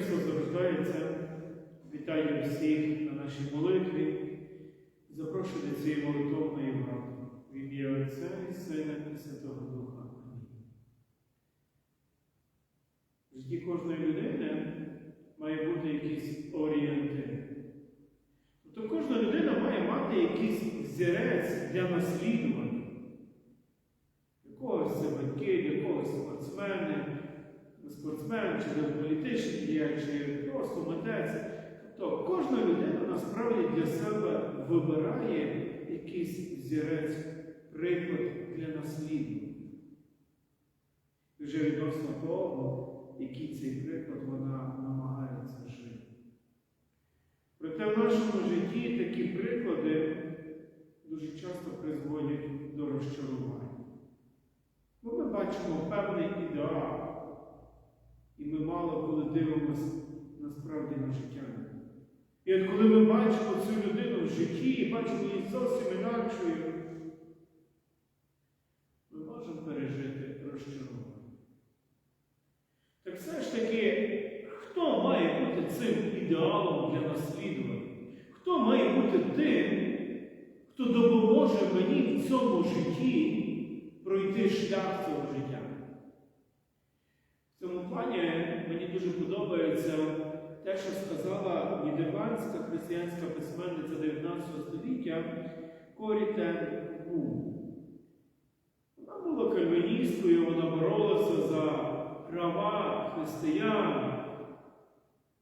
Христос рождається. Вітаю всіх на нашій молитві. Запрошую до цієї молитовної гради. В ім'я Отця і Сина і Святого Духа. В житті кожної людини має бути якийсь орієнтир. Тобто кожна людина має мати якийсь зірець для наслідування. Для когось це батьки, для когось спортсмени, спортсмен, чи політичний діяч, чи просто митець. Тобто кожна людина насправді для себе вибирає якийсь зірець, приклад для наслідування. Вже відносно того, який цей приклад вона намагається жити. Проте в нашому житті такі приклади дуже часто призводять до розчарування. Бо ми бачимо певний ідеал, і ми мало коли дивимося насправді на життя. І от коли ми бачимо цю людину в житті і бачимо її зовсім інакшою, ми можемо пережити розчарування. Так все ж таки, хто має бути цим ідеалом для наслідування? Хто має бути тим, хто допоможе мені в цьому житті пройти шлях цього життя? В цьому плані мені дуже подобається те, що сказала нідерландська християнська письменниця 19 століття Корі Тен Бу. Вона була кальвіністкою, вона боролася за права християн.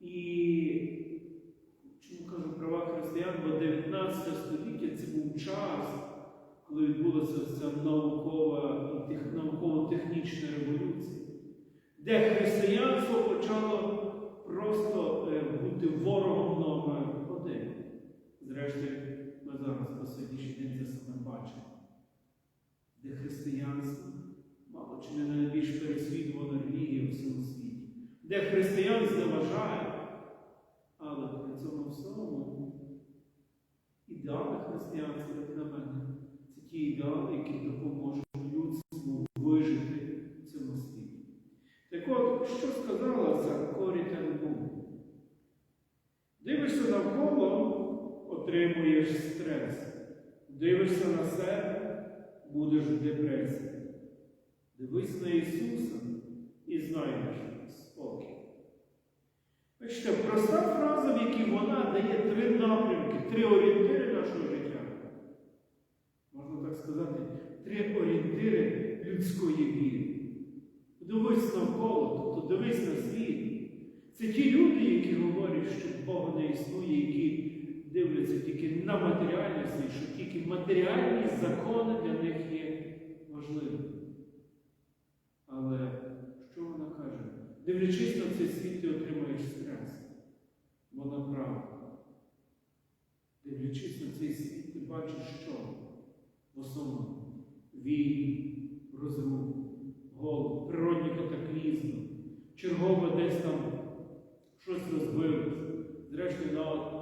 І чому кажу права християн, бо 19 століття це був час, коли відбулася ця наукова і науково-технічна революція, де християнство почало просто е, бути ворогом номер один. Зрештою, ми зараз по сьогоднішній день це саме бачимо, де християнство мало чи не найбільш переслідувана релігія в всьому світі, де християн зневажають, але при цьому всьому ідеали християнства, як на мене, це ті ідеали, які допоможуть людству вижити в цьому світі. Так от, що сказала ця Корі Тенбу? Дивишся навколо, отримуєш стрес. Дивишся на себе, будеш в депресії. Дивись на Ісуса і знайдеш спокій. Бачите, проста фраза, в якій вона дає три напрямки, три орієнтири нашого життя. Можна так сказати, три орієнтири людської віри. Дивись навколо, тобто дивись на світ. Це ті люди, які говорять, що Бога не існує, які дивляться тільки на матеріальний світ, що тільки матеріальні закони для них є важливими. Але що вона каже? Дивлячись на цей світ, ти отримаєш стрес. Вона права. Дивлячись на цей світ, ти бачиш, що в основному війни, розруху, голод, природні катаклізми, чергове десь там щось. Зрештою, на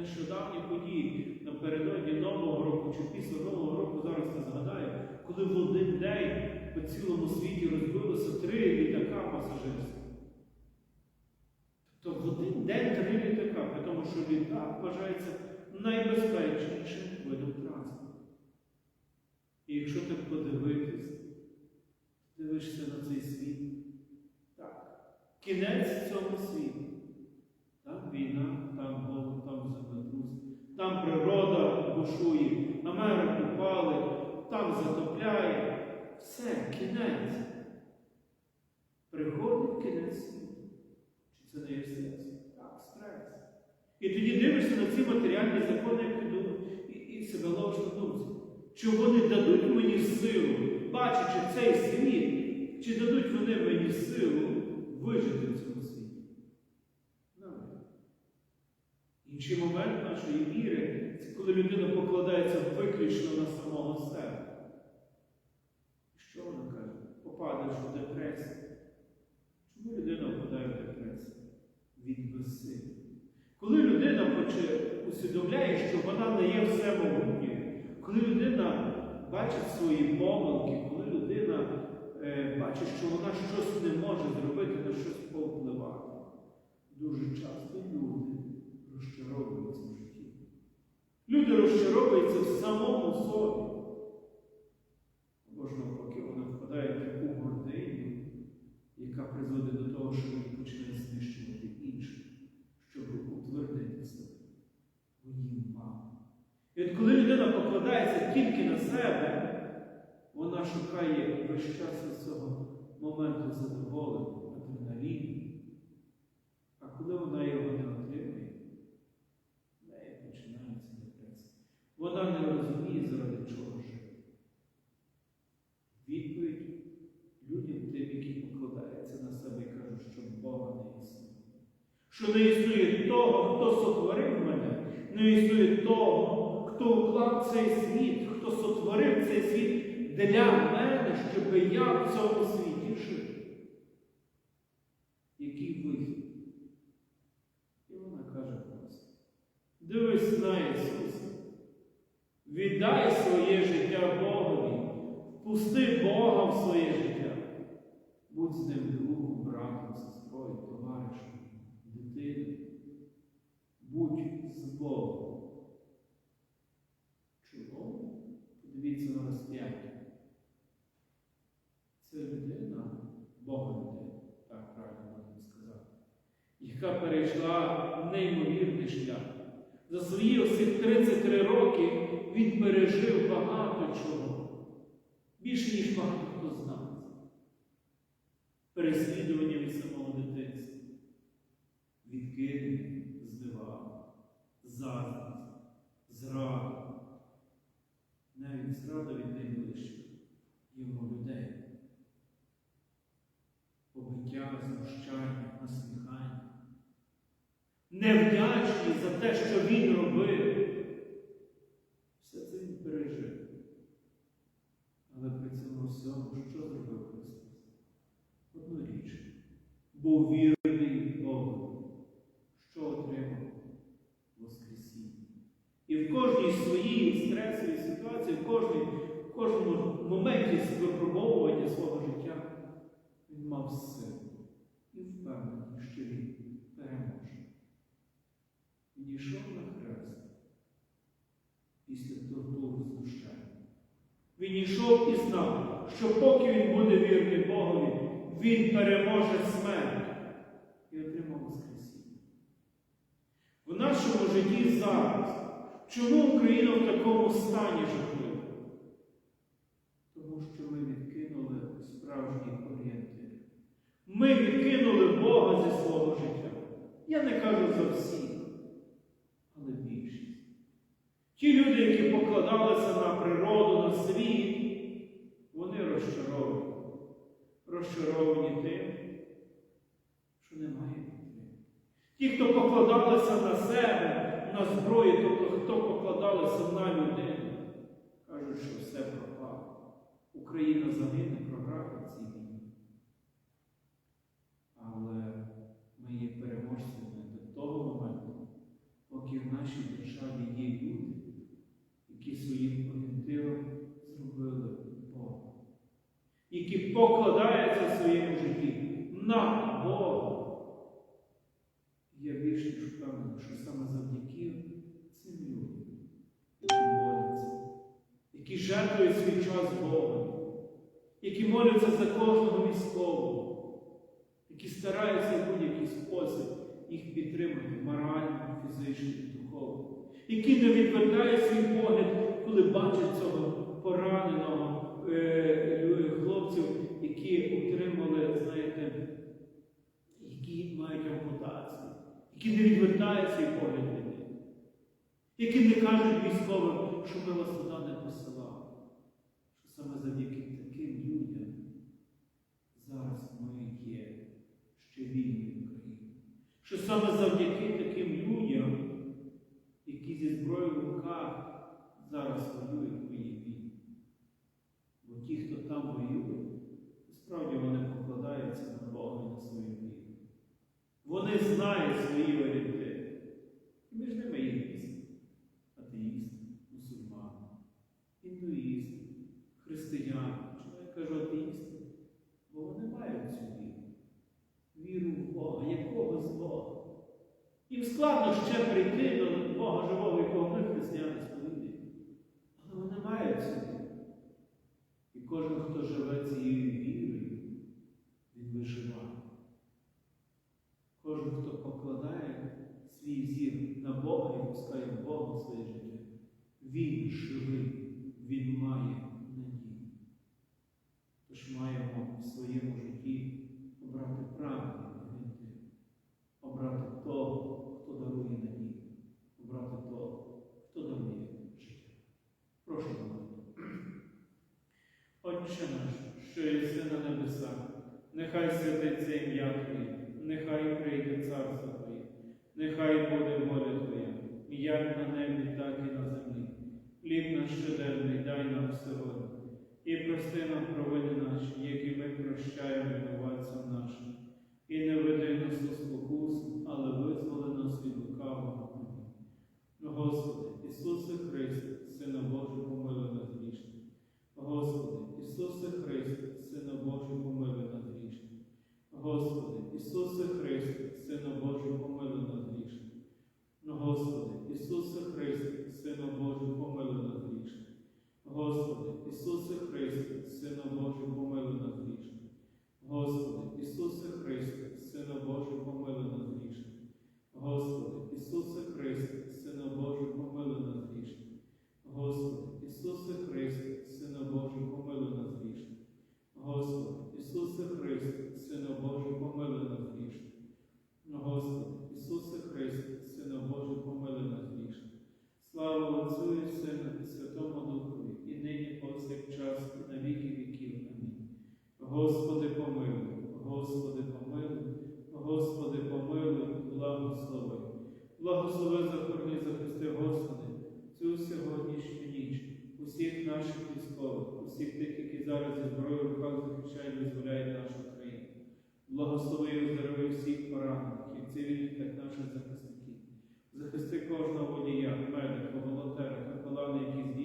нещодавні події напередодні Нового року чи після Нового року зараз не згадаю, коли в один день по цілому світі розбилося три літака пасажирських. Тобто в один день три літака, при тому що літак вважається найбезпечнішим видом транспорту. І якщо так подивитись, дивишся на цей світ, так, кінець цьому світу. Війна, там голод, там землетрус, там природа бушує, Америку палить, там затопляє. Все, кінець. Приходить кінець. Чи це не є стрес? Так, стрес. І тоді дивишся на ці матеріальні закони, як і, і себе ловиш на думці. Чи вони дадуть мені силу, бачачи цей світ, чи дадуть вони мені силу вижити в цьому світі? Навіть. Інший момент нашої віри це коли людина покладається виключно на самого себе. Що вона каже? Попадеш в депресію. Чому людина впадає в депресію? Від безсилля. Коли людина усвідомляє, що вона не є всемогутньою, коли людина бачить свої помилки, коли людина е, бачить, що вона щось не може зробити, на щось повпливати, розчаровується в житті. Люди розчаровуються в самому собі. Або ж навпаки, вона впадає в таку гординю, яка призводить до того, що він почне знищувати інших, щоб утвердити себе. Бо їм мало. І от коли людина покладається тільки на себе, вона шукає весь час цього моменту задоволення, адреналіну. А коли вона його не отримує, в неї починається депресія. Вона не розуміє, заради чого жити. Відповідь людям тим, які покладаються на себе і кажуть, що Бога не існує. Що не існує того, хто сотворив мене, не існує того, хто уклав цей світ, хто сотворив цей світ для мене, щоб я в цьому світі жив. Який вихід? І вона каже просто, дивись на Ісуса, віддай своє життя Богові, впусти Бога в своє життя. Будь з ним другом, братом, сестрою, товаришем, дитиною. Будь з Богом. Чому? Подивіться на розп'яття. Це людина, Бога людина, так правильно можна сказати, яка перейшла неймовірний шлях. За свої оцих 33 роки він пережив багато чого. Більше, ніж багато хто з нас. Переслідування від самого дитинства, відкидання, зневага, заздрість, зрада, навіть зрада від найближчих йому людей, невдячність за те, що він робив. Все це він пережив. Але при цьому всьому, що зробив Христос? Одну річ. Був вірний Богу. Що отримав? Воскресіння. І в кожній своїй стресовій ситуації, в, кожній, в кожному моменті випробовування свого життя він мав силу і впевнений, що він переможе. Він йшов на хрест після тортур знущання. Він йшов і знав, що поки він буде вірний Богові, він переможе смерть і отримав Воскресіння. В нашому житті зараз, чому Україна в такому стані жахливому? Тому що ми відкинули справжній орієнтир. Ми відкинули Бога зі свого життя. Я не кажу за всіх, але більшість. Ті люди, які покладалися на природу, на світ, вони розчаровані. Розчаровані тим, що немає підтримки. Ті, хто покладалися на себе, на зброю, тобто хто покладалися на людину, кажуть, що все пропало. Україна загине, програє цій війні. Але ми є переможцями до того моменту, поки в нашій державі є люди, своїм орієнтиром зробили. Бога, які покладаються в своєму житті на Бога. Я більш ніж впевнений, що саме завдяки цим людям, які моляться, які жертвують свій час Богу, які моляться за кожного військового, які стараються в будь-який спосіб їх підтримати морально, фізично, духовно, які не відвертає свій погляд, коли бачать цього пораненого е, хлопців, які отримали, знаєте, які мають ампутацію, які не відвертають свій погляд від які не кажуть військовим, що ми вас складно ще прийти до Бога живого, якого ми християни сповідні. Але вони мають собі. І кожен, хто живе цією вірою, він виживає. Кожен, хто покладає свій зір на Бога і пускає Бога в своє життя, він живий, він має. прости нам провини наші, які ми прощаємо винуватцям нашим, і не веди нас у спокусу, але визволи нас від лукавого. Ну, Господи, Ісусе Христе. Благослови і оздорови всіх поранених, цивільних, як наших захисників, захисти кожного водія, медика, волонтера, капелана, які здійснюють